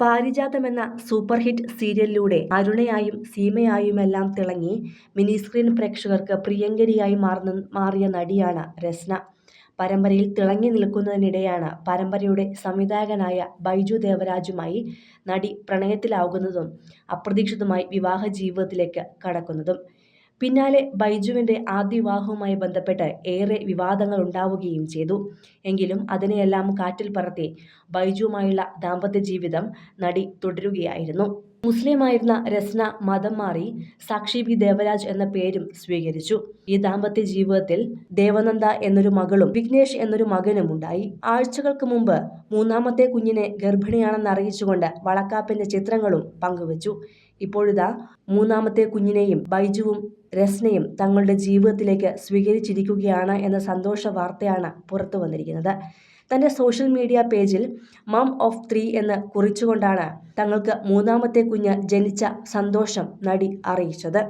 പാരിജാതം എന്ന super hit സീരിയലിലൂടെ അരുണയായും സീമയായുമെല്ലാം തിളങ്ങി mini screen പ്രേക്ഷകർക്ക് പ്രിയങ്കരിയായി മാറുന്ന മാറിയ നടിയാണ് രസ്ന. പരമ്പരയിൽ തിളങ്ങി നിൽക്കുന്നതിനിടെയാണ് പരമ്പരയുടെ സംവിധായകനായ ബൈജു ദേവരാജുമായി നടി പ്രണയത്തിലാകുന്നതും അപ്രതീക്ഷിതമായി വിവാഹ ജീവിതത്തിലേക്ക് കടക്കുന്നതും. പിന്നാലെ ബൈജുവിന്റെ ആദ്യ വിവാഹവുമായി ബന്ധപ്പെട്ട് ഏറെ വിവാദങ്ങൾ ഉണ്ടാവുകയും ചെയ്തു. എങ്കിലും അതിനെയെല്ലാം കാറ്റിൽ പറത്തി ബൈജുവുമായുള്ള ദാമ്പത്യ ജീവിതം നടി തുടരുകയായിരുന്നു. മുസ്ലിമായിരുന്ന രസ്ന മതം മാറി സാക്ഷി ബി ദേവരാജ് എന്ന പേരും സ്വീകരിച്ചു. ഈ ദാമ്പത്യ ജീവിതത്തിൽ ദേവനന്ദ എന്നൊരു മകളും വിഘ്നേഷ് എന്നൊരു മകനും ഉണ്ടായി. ആഴ്ചകൾക്ക് മുമ്പ് മൂന്നാമത്തെ കുഞ്ഞിനെ ഗർഭിണിയാണെന്ന് അറിയിച്ചുകൊണ്ട് വളക്കാപ്പിന്റെ ചിത്രങ്ങളും പങ്കുവച്ചു. ഇപ്പോഴിതാ മൂന്നാമത്തെ കുഞ്ഞിനെയും ബൈജുവും രസ്നയും തങ്ങളുടെ ജീവിതത്തിലേക്ക് സ്വീകരിച്ചിരിക്കുകയാണ് എന്ന സന്തോഷ വാർത്തയാണ് പുറത്തു വന്നിരിക്കുന്നത്. തന്റെ സോഷ്യൽ മീഡിയ പേജിൽ മം ഓഫ് ത്രീ എന്ന് കുറിച്ചുകൊണ്ടാണ് തങ്ങൾക്ക് മൂന്നാമത്തെ കുഞ്ഞ് ജനിച്ച സന്തോഷം നടി അറിയിച്ചത്.